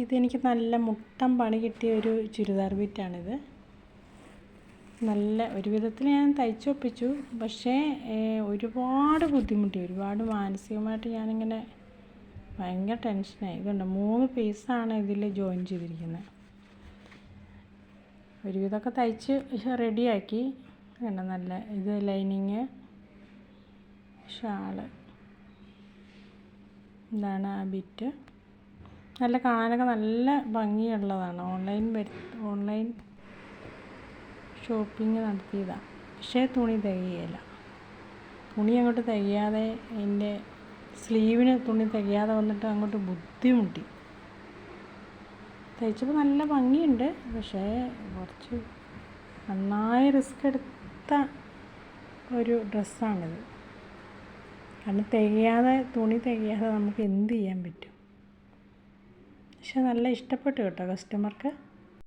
ഇതെനിക്ക് നല്ല മുട്ടം പണി കിട്ടിയ ഒരു ചുരിദാർ ബിറ്റാണിത് നല്ല ഒരു വിധത്തിൽ ഞാൻ തയ്ച്ചൊപ്പിച്ചു. പക്ഷേ ഒരുപാട് ബുദ്ധിമുട്ടി. ഒരുപാട് മാനസികമായിട്ട് ഞാനിങ്ങനെ ഭയങ്കര ടെൻഷനായി. ഇതുണ്ട് മൂന്ന് പീസാണ് ഇതിൽ ജോയിൻ ചെയ്തിരിക്കുന്നത് ഒരുവിധമൊക്കെ തയ്ച്ച് റെഡിയാക്കി. കണ്ട നല്ല ഇത് ലൈനിങ് ഷാൾ. ഇതാണ് ആ ബിറ്റ്. നല്ല കാണാനൊക്കെ നല്ല ഭംഗിയുള്ളതാണ്. ഓൺലൈൻ ഓൺലൈൻ ഷോപ്പിംഗ് നടത്തിയതാണ് പക്ഷേ തുണി തികയില്ല തുണി അങ്ങോട്ട് തികയാതെ എന്റെ സ്ലീവിന് തുണി തികയാതെ വന്നിട്ട് അങ്ങോട്ട് ബുദ്ധിമുട്ടി. തയ്ച്ചപ്പോൾ നല്ല ഭംഗിയുണ്ട്. പക്ഷേ കുറച്ച് നന്നായി റിസ്ക് എടുത്ത ഒരു ഡ്രസ്സാണിത്. കാരണം തികയാതെ തുണി തികയാതെ നമുക്ക് എന്ത് ചെയ്യാൻ പറ്റും? പക്ഷെ നല്ല ഇഷ്ടപ്പെട്ടു കേട്ടോ കസ്റ്റമർക്ക്